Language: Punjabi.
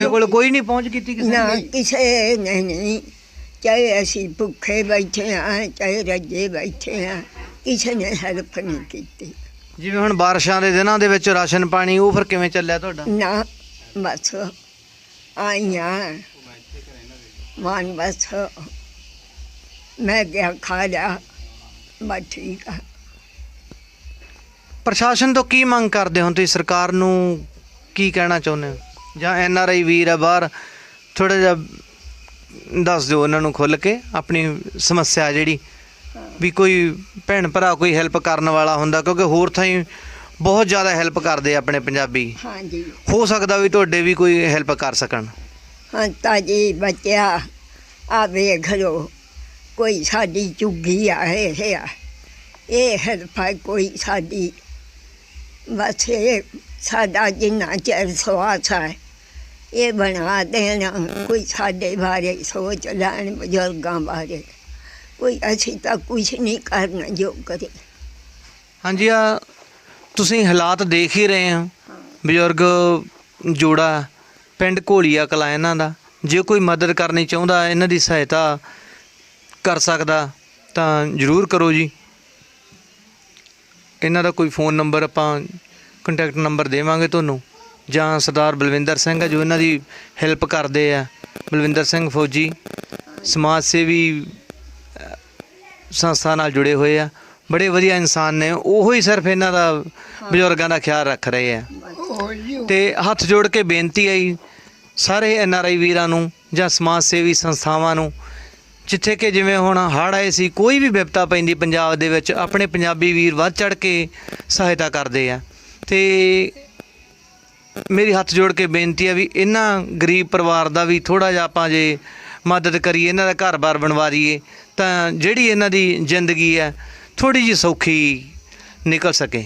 ਤੁਹਾਡੇ ਕੋਲ ਕੋਈ ਨਹੀਂ ਪਹੁੰਚ ਕੀਤੀ ਕਿਸੇ ਨਾ ਨੇ। ਕਿਸੇ ਨੇ ਨਹੀਂ। ਚਾਹੇ ਅਸੀਂ ਭੁੱਖੇ ਬੈਠੇ ਹਾਂ ਚਾਹੇ ਰੱਜੇ ਬੈਠੇ ਹਾਂ ਕਿਸੇ ਨੇ ਹੈਲਪ ਨਹੀਂ ਕੀਤੀ। ਜਿਵੇਂ ਹੁਣ ਬਾਰਿਸ਼ਾਂ ਦੇ ਦਿਨਾਂ ਦੇ ਵਿੱਚ ਰਾਸ਼ਨ ਪਾਣੀ ਉਹ ਫਿਰ ਕਿਵੇਂ ਚੱਲਿਆ ਤੁਹਾਡਾ? ਨਾ ਬਸ ਆਈਆਂ। ਮਾਨ ਬਸ ਮੈਂ ਗਿਆ ਖਾ ਲਿਆ ਬਸ ਠੀਕ ਆ। ਪ੍ਰਸ਼ਾਸਨ ਤੋਂ ਕੀ ਮੰਗ ਕਰਦੇ ਹੋ ਤੁਸੀਂ? ਸਰਕਾਰ ਨੂੰ ਕੀ ਕਹਿਣਾ ਚਾਹੁੰਦੇ ਹੋ? ਜਾਂ ਐਨ ਆਰ ਆਈ ਵੀਰ ਆ ਬਾਹਰ ਥੋੜਾ ਜਿਹਾ ਦੱਸ ਦਿਓ ਉਹਨਾਂ ਨੂੰ ਖੁੱਲ ਕੇ ਆਪਣੀ ਸਮੱਸਿਆ ਜਿਹੜੀ ਵੀ ਕੋਈ ਭੈਣ ਭਰਾ ਕੋਈ ਹੈਲਪ ਕਰਨ ਵਾਲਾ ਹੁੰਦਾ ਕਿਉਂਕਿ ਹੋਰ ਥਾਈਂ ਬਹੁਤ ਜ਼ਿਆਦਾ ਹੈਲਪ ਕਰਦੇ ਆਪਣੇ ਪੰਜਾਬੀ। ਹਾਂਜੀ। ਹੋ ਸਕਦਾ ਵੀ ਤੁਹਾਡੇ ਵੀ ਕੋਈ ਹੈਲਪ ਕਰ ਸਕਣ। ਹਾਂ ਤਾਜੀ ਬੱਚਿਆ ਆ ਵੇਖ ਲੋ ਕੋਈ ਸਾਡੀ ਚੁੱਗੀ ਆ ਇਹ ਆ ਇਹ ਹੈਲਪ ਹੈ ਕੋਈ ਸਾਡੀ ਬਸ ਇਹ ਸਾਡਾ ਜਿੰਨਾ ਚਿਰ ਸਵਾਸ ਹੈ ਇਹ ਬਣਾ ਦੇਣਾ, ਕੋਈ ਸਾਡੇ ਬਾਰੇ ਸੋਚ ਲੈਣ ਬਜ਼ੁਰਗਾਂ ਬਾਰੇ। ਕੋਈ ਅਸੀਂ ਤਾਂ ਕੁਝ ਨਹੀਂ ਕਰਨਾ ਜੋ ਕਰੇ ਹਾਂਜੀ, ਆ ਤੁਸੀਂ ਹਾਲਾਤ ਦੇਖ ਹੀ ਰਹੇ ਹੋ। ਬਜ਼ੁਰਗ ਜੋੜਾ ਪਿੰਡ ਘੋਲੀਆ ਕਲਾ ਇਹਨਾਂ ਦਾ। ਜੇ ਕੋਈ ਮਦਦ ਕਰਨੀ ਚਾਹੁੰਦਾ, ਇਹਨਾਂ ਦੀ ਸਹਾਇਤਾ ਕਰ ਸਕਦਾ, ਤਾਂ ਜਰੂਰ ਕਰੋ ਜੀ। ਇਹਨਾਂ ਦਾ ਕੋਈ ਫੋਨ ਨੰਬਰ ਆਪਾਂ ਕੰਟੈਕਟ ਨੰਬਰ ਦੇਵਾਂਗੇ ਤੁਹਾਨੂੰ। ਜਾਂ ਸਰਦਾਰ ਬਲਵਿੰਦਰ ਸਿੰਘ ਆ ਜੋ ਇਹਨਾਂ ਦੀ ਹੈਲਪ ਕਰਦੇ ਆ। ਬਲਵਿੰਦਰ ਸਿੰਘ ਫੌਜੀ ਸਮਾਜ ਸੇਵੀ ਸੰਸਥਾ ਨਾਲ ਜੁੜੇ ਹੋਏ ਆ। ਬੜੇ ਵਧੀਆ ਇਨਸਾਨ ਨੇ। ਉਹੋ ਹੀ ਸਿਰਫ ਇਹਨਾਂ ਦਾ ਬਜ਼ੁਰਗਾਂ ਦਾ ਖਿਆਲ ਰੱਖ ਰਹੇ ਆ। ਤੇ ਹੱਥ ਜੋੜ ਕੇ ਬੇਨਤੀ ਆਈ ਸਾਰੇ ਐਨ ਆਰ ਆਈ ਵੀਰਾਂ ਨੂੰ ਜਾਂ ਸਮਾਜ ਸੇਵੀ ਸੰਸਥਾਵਾਂ ਨੂੰ, ਜਿੱਥੇ ਕਿ ਜਿਵੇਂ ਹੁਣ ਹੜ੍ਹ ਆਏ ਸੀ, ਕੋਈ ਵੀ ਵਿਪਤਾ ਪੈਂਦੀ ਪੰਜਾਬ ਦੇ ਵਿੱਚ, ਆਪਣੇ ਪੰਜਾਬੀ ਵੀਰ ਵੱਧ ਚੜ ਕੇ ਸਹਾਇਤਾ ਕਰਦੇ ਆ। ਤੇ ਮੇਰੀ ਹੱਥ ਜੋੜ ਕੇ ਬੇਨਤੀ ਆ ਵੀ ਇਹਨਾਂ ਗਰੀਬ ਪਰਿਵਾਰ ਦਾ ਵੀ ਥੋੜਾ ਜਿਹਾ ਆਪਾਂ ਜੇ ਮਦਦ ਕਰੀਏ, ਇਹਨਾਂ ਦਾ ਘਰ-ਬਾਰ ਬਣਵਾ ਦਈਏ, ਤਾਂ ਜਿਹੜੀ ਇਹਨਾਂ ਦੀ ਜ਼ਿੰਦਗੀ ਹੈ ਥੋੜੀ ਜਿਹੀ ਸੌਖੀ ਨਿਕਲ ਸਕੇ।